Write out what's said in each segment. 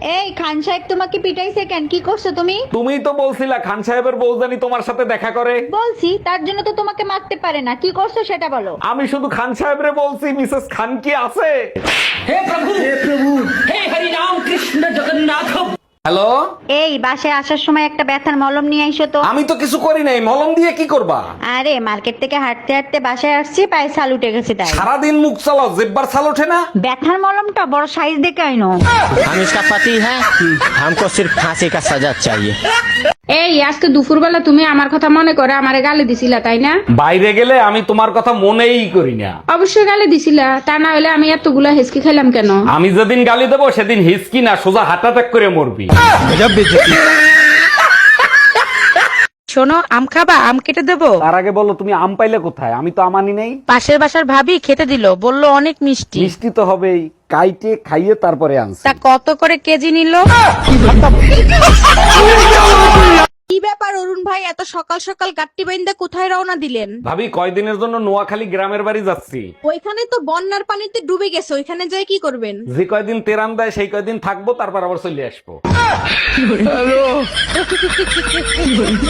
এই খান সাহেব তোমাকে পিটাইছে কেন? কি করছ তুমি? তুমি তো বলছিলা খান সাহেবের বউজানি তোমার সাথে দেখা করে। বলছি তার জন্য তো তোমাকে মারতে পারে না। কি করছ সেটা বলো। আমি শুধু খান সাহেবরে বলছি মিসেস খান কি আছে? হ্যালো এই বাসায় আসার সময় একটা ব্যথার মলম নিয়ে আইসো তো আমি তো কিছু করি নাই মলম দিয়ে কি করবা আরে মার্কেট থেকে হাঁটতে হাঁটতে বাসায় আসছি পায়ে ছাল উঠে গেছে তাই সারাদিন মুখ চালাও জেব্বার ছাল ওঠে না ব্যথার মলমটা বড় সাইজ দেখে আইনো हम इसका पति है हमको सिर्फ फांसी का सजा चाहिए এই আজকে দুপুরবেলা তুমি আমার কথা মনে করে আমারে গালি দিছিলা তাই না? বাইরে গেলে আমি তোমার কথা মনেই করি না। অবশ্যই গালি দিছিলা তা না হলে আমি এতগুলা হেসকি খাইলাম কেন? আমি যেদিন গালি দেবো সেদিন হিসকি না সোজা হার্ট অ্যাটাক করে মরবি। শোনো আম খাবা? আম কেটে দেবো? তার আগে বলো তুমি আম পাইলে কোথায়? আমি তো আমানি নেই। পাশের বাসার ভাবি খেতে দিল বলল অনেক মিষ্টি। মিষ্টি তো হবেই। কাইটে খাইয়ে তারপরে আনছি। তা কত করে কেজি নিল? কি ব্যাপার অরুণ ভাই এত সকাল সকাল গাট্টি বাইন্দা কোথায় রওনা দিলেন? ভাবি কয়দিনের জন্য নোয়াখালী গ্রামের বাড়ি যাচ্ছি। ওইখানে তো বন্যার পানিতে ডুবে গেছে ওইখানে যাই কি করবেন? যে কয়দিন তেরান দেয় সেই কয়দিন থাকব তারপর আবার চলে আসব।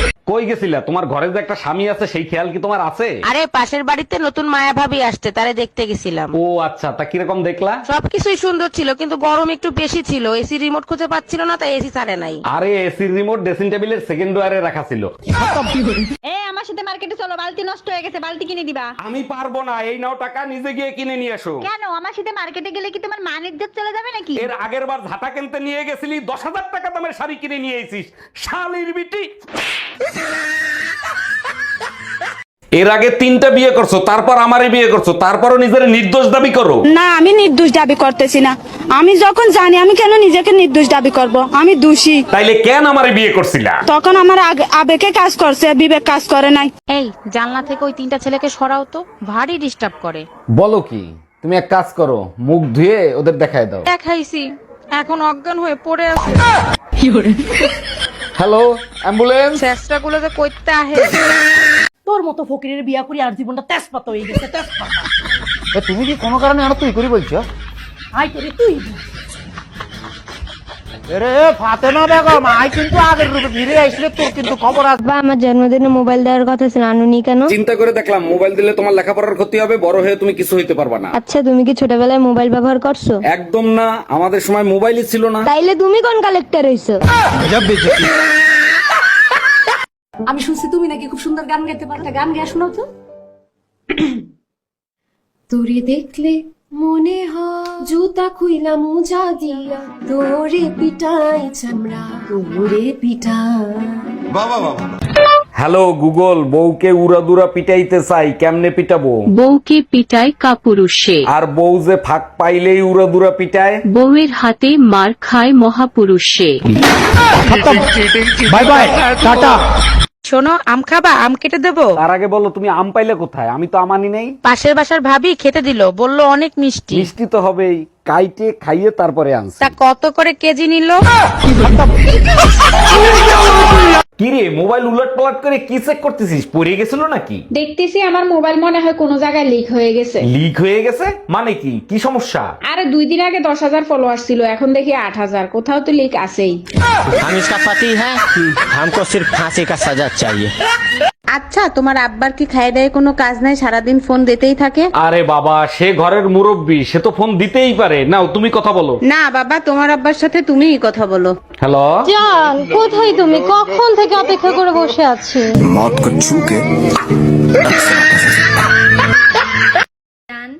কই গেছিলা? তোমার ঘরে যে একটা স্বামী আছে সেই খেয়াল কি তোমার আছে? আরে পাশের বাড়িতে নতুন মায়া ভাবি আসতে তারে দেখতে গেছিলাম। ও আচ্ছা তা কীরকম দেখলা? সবকিছুই সুন্দর ছিল কিন্তু গরম একটু বেশি ছিল। এসি রিমোট খুঁজে পাচ্ছিল না তাই এসি ছাড়ে নাই। আরে এসির রিমোট ড্রেসিং টেবিলের সেকেন্ড ওয়ারে রাখা ছিল। এ আমার সাথে মার্কেটে চলো বালতি নষ্ট হয়ে গেছে বালতি কিনে দিবা। আমি পারব না এই নাও টাকা নিজে গিয়ে কিনে নিয়ে এসো। কেন? আমার সাথে মার্কেটে গেলে কি তোমার মানের ইজ্জত চলে যাবে নাকি? এর আগের বার ঝাঁটা কিনতে নিয়ে গেছিলি দশ হাজার টাকা দামের শাড়ি কিনে নিয়ে এসিস। শালির বিটি। এর আগে তিনটা বিয়ে করছ তারপর আমারই বিয়ে করছ তারপরও নিজের নির্দোষ দাবি করো? না আমি নির্দোষ দাবি করতেছি না। আমি যখন জানি আমি কেন নিজেকে নির্দোষ দাবি করব? আমি দোষী। তাইলে কেন আমারে বিয়ে করছিলা? তখন আমার আগে- আবেগে কাজ করছে বিবেক কাজ করে নাই। এই জানলা থেকে ওই তিনটা ছেলেকে সরাও তো ভারী ডিস্টার্ব করে। বলো কি তুমি এক কাজ করো মুখ ধুয়ে ওদের দেখায় দাও। দেখাইছি এখন অজ্ঞান হয়ে পড়ে আছে। হ্যালো অ্যাম্বুলেন্স চেষ্টা গুলো যে করতে আহে। তোর মতো ফকিরের বিয়া করি আর জীবনটা তেজপাত হয়ে গেছে তেজপাতা। তুমি কি কোনো কারণে আর তুই করি বলছো? আই করে তুই রে ফাতেমা বেগম আই কিন্তু আগের রূপে ফিরে আসলে তোর কিন্তু খবর আছে বাবা আমার জন্মদিনে মোবাইল দেওয়ার কথা ছিল আনুনি কেন? চিন্তা করে দেখলাম মোবাইল দিলে তোমার লেখাপড়ার ক্ষতি হবে বড় হয়ে তুমি কিছু হইতে পারবা না। আচ্ছা তুমি কি ছোটবেলায় মোবাইল ব্যবহার করছ? একদম না আমাদের সময় মোবাইলই ছিল না। তাইলে তুমি কোন কালেক্টর হইছো? আমি শুনছি তুমি নাকি খুব সুন্দর গান গাইতে পারো গান গেয়ে শোনাও তো। তোরে দেখলে মনে হয় জুতা খুইলা মুজা দিয়া তোরে পিটাই চামড়া তোরে পিটাই। হ্যালো গুগল বউকে উড়াদুরা পিটাইতে চাই কেমনে পিটাবো? বউকে পিটায় কাপুরুষে। আর বউ যে ফাঁক পাইলেই উড়াদুরা পিটায়? বউয়ের হাতে মার খায় মহাপুরুষে। By bye tata. শোনো আম খাবা? আম কেটে দেবো? তার আগে বলো তুমি আম পাইলে কোথায়? আমি তো আমানি নেই। পাশের বাসার ভাবি খেতে দিল বলল অনেক মিষ্টি। মিষ্টি তো হবেই। কাইটে খাইয়ে তারপরে আনছি। তা কত করে কেজি নিল? কিরে মোবাইল উলট পালট করে কি চেক করতেছিস পড়ে গেছিল নাকি দেখতেছি আমার মোবাইল মনে হয় কোনো জায়গায় লিক হয়ে গেছে লিক হয়ে গেছে মানে কি কি সমস্যা আরে দুই দিন আগে দশ হাজার ফলোয়ার ছিল এখন দেখি আট হাজার কোথাও তো লিক আছেই हम इसका पति है हमको सिर्फ फांसी का सजा चाहिए আচ্ছা তোমার আব্বার কি খাই দেয় কোনো কাজ নাই? সারাদিন ফোন দিতেই থাকে? আরে বাবা সে ঘরের মুরব্বী সে তো ফোন দিতেই পারে। নাও তুমি কথা বলো। না বাবা তোমার আব্বার সাথে তুমিই কথা বলো। হ্যালো? জান কোথায় তুমি? কখন থেকে অপেক্ষা করে বসে আছি? গান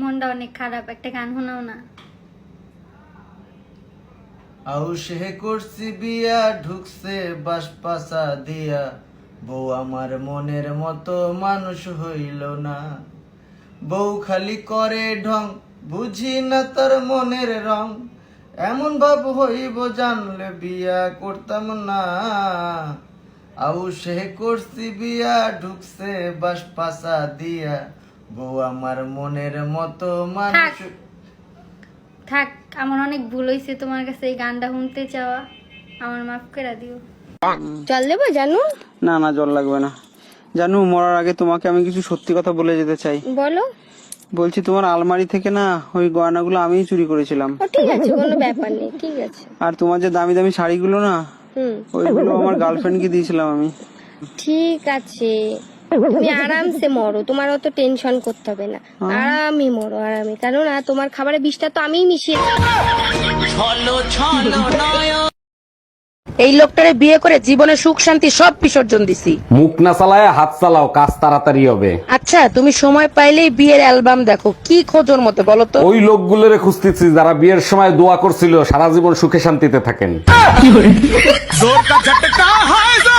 মনটা অনেক খারাপ। একটা গান শোনাও না। আউসে করছি বিয়া ঢুকছে বাস পাশা দিয়া। বউ আমার মনের মতো মানুষ হইল না। বউ খালি করে ঢং, বুঝি না তার মনের রং। এমন ভাব হইব জানলে বিয়া করতাম না। আউসে করছি বিয়া, ঢুকছে বাস পাশা দিয়া। বউ আমার মনের মতো মানুষ থাক। আমার অনেক ভুল হয়েছে তোমার কাছে এই গানটা শুনতে চাওয়া। আমার মাফ করে দিও। চল দেবো জানু? না না জল লাগবে না। জানু মরার আগে তোমাকে আমি কিছু সত্যি কথা বলে যেতে চাই। বলো। বলছি তোমার আলমারি থেকে না ওই গয়নাগুলো আমিই চুরি করেছিলাম। ঠিক আছে কোনো ব্যাপার নেই ঠিক আছে। আর তোমার যে দামি দামি শাড়িগুলো না ওইগুলো আমার গার্লফ্রেন্ডকে দিয়েছিলাম আমি। ঠিক আছে। তুমি আরামসে মরো তোমার অত টেনশন করতে হবে না। আরামই মরো আরামে কারণ তোমার খাবারে বিষটা তো আমিই মিশিয়ে এই লোকটারে বিয়ে করে জীবনে সুখ শান্তি সব বিসর্জন দিছি। মুখ না চালায় হাত চালাও কাজ তাড়াতাড়ি হবে। আচ্ছা তুমি সময় পাইলেই বিয়ের অ্যালবাম দেখো। কি খোঁজোর মতো বলো তো? ওই লোকগুলোরে খুঁজতেছি যারা বিয়ের সময় দোয়া করছিল সারা জীবন সুখে শান্তিতে থাকেন।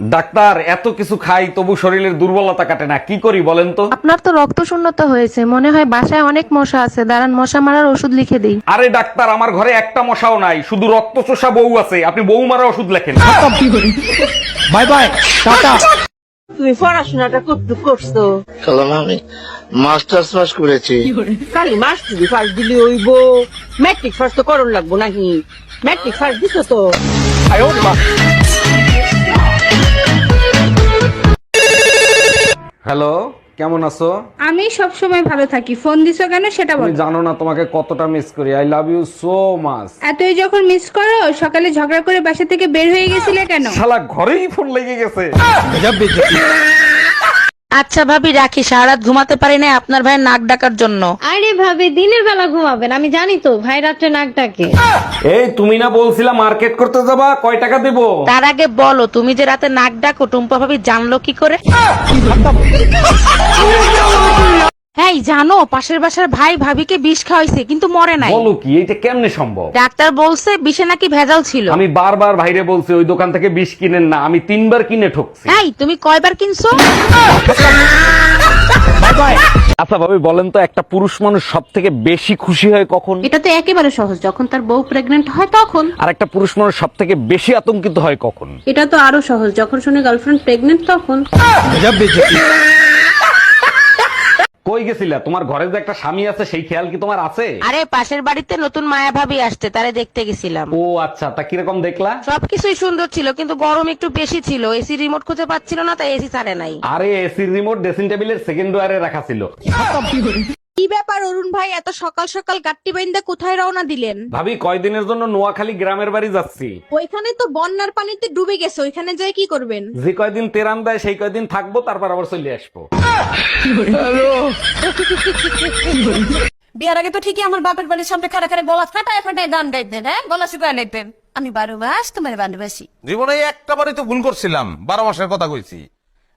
ডাক্তার এত কিছু খাই তবু শরীরের দুর্বলতা কাটে না। কি করি বলেন তো? আপনার তো রক্ত শূন্যতা হয়েছে। মনে হয় বাসায় অনেক মশা আছে। দাঁড়ান মশা মারার ওষুধ লিখে দিই। আরে ডাক্তার আমার ঘরে একটা মশাও নাই। শুধু রক্ত চোষা বউ আছে। আপনি বউ মারা ওষুধ লেখেন। Bye bye tata. তুমি পড়াশোনাটা কতটুকু করছ। আমি মাস্টার্স পাস করেছি। খালি মাস্টারি ফার্স্ট দিলে হইব। ম্যাট্রিক ফার্স্ট তো করণ লাগবো নাকি? ম্যাট্রিক ফার্স্ট দিছো তো? হ্যালো কেমন আছো? আমি সব সময় ভালো থাকি। ফোন দিছো কেন সেটা তুমি বলো। জানো না তোমাকে কতটা মিস করি। I love you so much এতই যখন মিস করো সকালে ঝগড়া করে বাসা থেকে বের হয়ে গেছিলে কেন? শালা ঘরেই ফোন লেগে গেছে। আচ্ছা ভাবি রাখি সারাত রাত ঘুমাতে পারি না আপনার ভাই নাক ডাকার জন্য। আরে ভাবি দিনের বেলা ঘুমাবেন আমি জানি তো ভাই রাত্রে নাক ডাকে। এই তুমি না বলছিলা মার্কেট করতে যাবা কয় টাকা দেবো? তার আগে বলো তুমি যে রাতে নাক ডাকো টুম্পা ভাবি জানলো কি করে? হ্যাঁ জানো পাশের বাসার ভাই ভাবিকে বিষ খাওয়াইছে কিন্তু মরে নাই। বলো কি এইটা কেমনে সম্ভব? ডাক্তার বলছে বিষে নাকি ভেজাল ছিল। আমি বারবার ভাইরে বলছি ওই দোকান থেকে বিষ কিনেন না আমি তিনবার কিনে ঠকছি। এই তুমি কয়বার কিনছো? আচ্ছা ভাবি বলেন তো একটা পুরুষ মানুষ সব থেকে বেশি খুশি হয় কখন? এটা তো একেবারে সহজ যখন তার বউ প্রেগনেন্ট হয় তখন। আর একটা পুরুষ মানুষ সব থেকে বেশি আতঙ্কিত হয় কখন? এটা তো আরও সহজ যখন শুনে গার্লফ্রেন্ড প্রেগনেন্ট তখন। কই গেছিলা? তোমার ঘরে যে একটা স্বামী আছে সেই খেয়াল কি তোমার আছে? আরে পাশের বাড়িতে নতুন মায়া ভাবি আসছে তারে দেখতে গেছিলাম। ও আচ্ছা তা কীরকম দেখলা? সবকিছুই সুন্দর ছিল কিন্তু গরম একটু বেশি ছিল। এসি রিমোট খুঁজে পাচ্ছিল না তাই এসি ছাড়ে নাই। আরে এসি রিমোট ড্রেসিং টেবিলের সেকেন্ড ওয়ারে রাখা ছিল। কি ব্যাপার অরুণ ভাই এত সকাল সকাল গাট্টি বাইন্দা কোথায় রওনা দিলেন? ভাবি কয়দিনের জন্য নোয়াখালী গ্রামের বাড়ি যাচ্ছি। ওইখানে তো বন্যার পানিতে ডুবে গেছে ওইখানে যাই কি করবেন? যে কয়দিন তেরান দেয় সেই কয়দিন থাকব তারপর আবার চলে আসব। বিয়ার আগে তো ঠিকই আমার বাপের বাড়ির সামনে খারা খারা গলা ফাটায় ফাটায় গান গাইতেন হ্যাঁ? গলা শুকায় নিতেন আমি বারো মাস তোমার ভালোবাসি। জীবনে একটা বারই তো ভুল করছিলাম বারো মাসের কথা কইছি।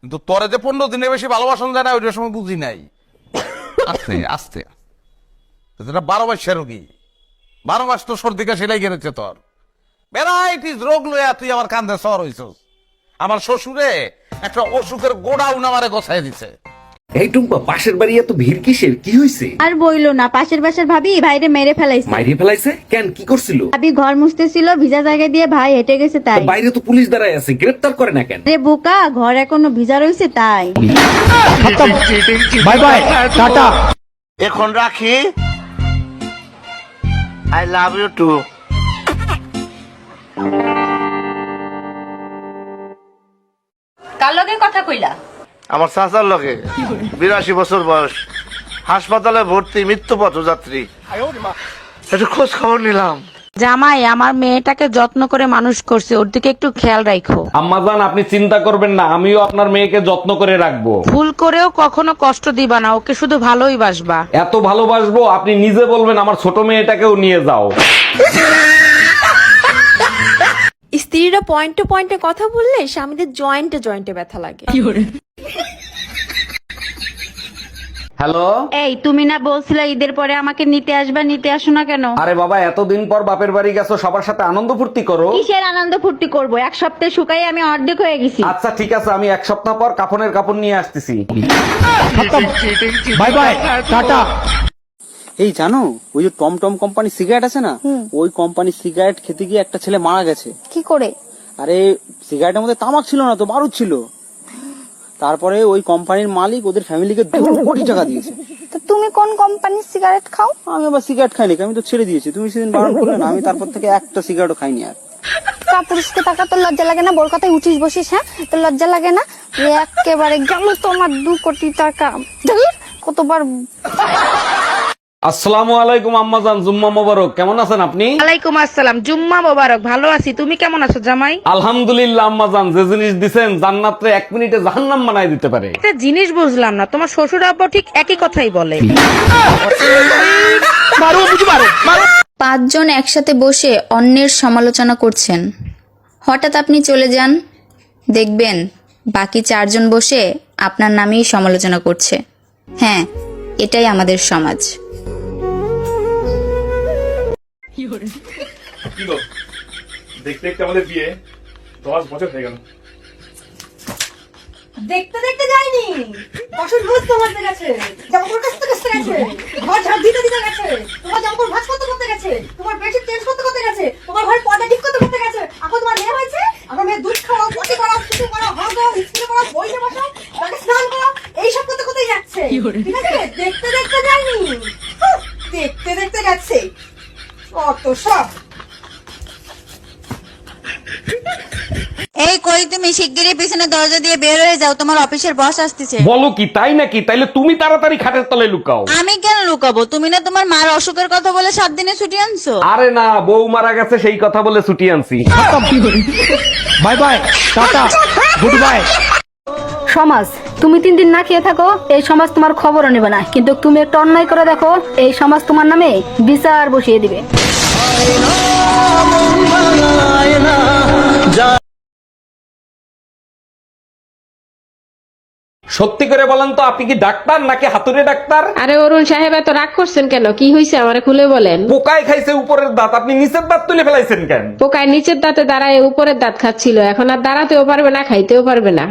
কিন্তু তোরে যে পনেরো দিনের বেশি ভালোবাসন যায় না ওইটার সময় বুঝি নাই। আস্তে আস্তে। সেটা বারো মাসের রোগী। বারো মাস তো সর্দি, কাশি লেগে রয়েছে তোর। ভ্যারাইটিস রোগ লইয়া তুই আমার কান্দে সর হইছস। আমার শ্বশুরে একটা অসুখের গোডাউন আমারে গোছাই দিছে। এই টুম্পা পাশের বাড়ি এত ভিড় কিসের? কি হয়েছে আর বইলো না পাশের বাসার ভাবি ভাইরে মেরে ফেলাইছে। মাইরে ফেলাইছে? কেন কি করছিল? ভাবি ঘর মুছতেছিল ভিজা জায়গা দিয়ে ভাই হেঁটে গেছে তাই। বাইরে তো পুলিশ দাঁড়ায় আছে গ্রেফতার করে না কেন? রে বোকা ঘর এখনও ভিজা রয়েছে তাই। Bye bye tata. এখন রাখি। আই লাভ ইউ টু কার লগে কথা কইলা? আমার চাচার লগে। বিরাশি বছর বয়স। হাসপাতালে ভর্তি মৃত্যু পথযাত্রী। একটু খোঁজ খবর নিলাম। জামাই আমার মেয়েটাকে যত্ন করে মানুষ করছে ওর দিকে একটু খেয়াল রাখো। আম্মাজান আপনি চিন্তা করবেন না আমিও আপনার মেয়েকে যত্ন করে রাখব। ভুল করেও কখনো কষ্ট দিবা না ওকে শুধু ভালোই বাসবা। এত ভালোবাসবো আপনি নিজে বলবেন আমার ছোট মেয়েটাকেও নিয়ে যাও। স্ত্রীরা পয়েন্টে পয়েন্টে কথা বললে স্বামীদের জয়েন্টে জয়েন্টে ব্যথা লাগে। হ্যালো? এই তুমি না বলছিলে ঈদের পরে আমাকে নিতে আসবা নিতে আসো না কেন? আরে বাবা এতদিন পর বাপের বাড়ি গেছো সবার সাথে আনন্দ ফুর্তি করো। কিসের আনন্দ ফুর্তি করব? এক সপ্তাহে শুকাই আমি অর্ধেক হয়ে গেছি। আচ্ছা ঠিক আছে আমি এক সপ্তাহ পর কাপনের কাপড় নিয়ে আসতেছি। Bye bye tata. এই জানো ওই যে টমটম কোম্পানি সিগারেট আছে না ওই কোম্পানির সিগারেট খেতে গিয়ে একটা ছেলে মারা গেছে। কি করে? আরে সিগারেটের মধ্যে তামাক ছিল না তো বারুদ ছিল। তারপরে ওই কোম্পানির মালিক ওদের ফ্যামিলিকে দু কোটি টাকা দিয়েছে। তো তুমি কোন কোম্পানির সিগারেট খাও? আমি আবার সিগারেট খাইনি আমি তো ছেড়ে দিয়েছি। তুমি সেদিন বারণ করলে না আমি তারপর থেকে একটা সিগারেটও খাইনি আর। কাপুরুষকে টাকা তোর লজ্জা লাগে না বোর কথায় উঠিস বসিস হ্যাঁ? তোর লজ্জা লাগে না একেবারে গেল তোমার দু কোটি টাকা। কতবার আসসালামু আলাইকুম আম্মাজান জুম্মা মোবারক। কেমন আছেন আপনি? ওয়ালাইকুম আসসালাম জুম্মা মোবারক ভালো আছি। তুমি কেমন আছো জামাই? আলহামদুলিল্লাহ আম্মাজান যে জিনিস দিছেন জান্নাতে এক মিনিটে জাহান্নাম বানাই দিতে পারে। একটা জিনিস বুঝলাম না তোমার শ্বশুর আব্বা ঠিক একই কথাই বলে। পাঁচজন একসাথে বসে অন্যের সমালোচনা করছেন। হঠাৎ আপনি চলে যান দেখবেন বাকি চারজন বসে আপনার নামেই সমালোচনা করছে। হ্যাঁ এটাই আমাদের সমাজ। দেখতে দেখতে আমাদের বিয়ে দশ বছর হয়ে গেল। দেখতে দেখতে যায়নি। অসুখ বুঝ তোমার গেছে জামা কাপড় কাচতে কাচতে গেছে। ঘর ঝাড় দিতে দিতে গেছে। তোমার জামা কাপড় ভাঁজ করতে করতে গেছে। তোমার বেডশিট চেঞ্জ করতে করতে গেছে। তোমার ঘরে পর্দা ঠিক করতে করতে গেছে। এখন তোমার মেয়ে হয়েছে? আমার মেয়ে দুধ খাওয়া পটি করা কিছু করা হাল করা স্কুলে করা বইতে বসা তাকে স্নান করা এইসব করতে করতে যাচ্ছে। ঠিক আছে দেখতে দেখতে যায়নি হুঁ, দেখতে দেখতে গেছে অত সব এই কই তুমি শিগগিরই পিছনে দরজা দিয়ে বের হয়ে যাও তোমার অফিসের বস আসতেছে। বলো কি তাই নাকি? তাইলে তুমি তাড়াতাড়ি খাটের তলে লুকাও। আমি কেন লুকাবো? তুমি না তোমার মার অসুখের কথা বলে সাত দিনে ছুটি আনছো? আরে না বউ মারা গেছে সেই কথা বলে ছুটি আনছি। Bye bye tata good bye. সমাজ তুমি তিন দিন না খেয়ে থাকো এই সমাজ তোমার খবরও নেবে না। কিন্তু তুমি একটা অন্যায় করে দেখো এই সমাজ তোমার নামে বিচার বসিয়ে দিবে। সত্যি করে বলেন তো আপনি কি ডাক্তার নাকি হাতুড়ে ডাক্তার? আরে অরুণ সাহেব এত রাগ করছেন কেন? কি হয়েছে আমারে খুলে বলেন? পোকায় খাইছে উপরের দাঁত আপনি নিচের দাঁত তুলে ফেলাইছেন কেন? পোকায় নিচের দাঁতে দাঁড়ায় উপরের দাঁত খাচ্ছিল এখন আর দাঁড়াতেও পারবে না খাইতেও পারবে না।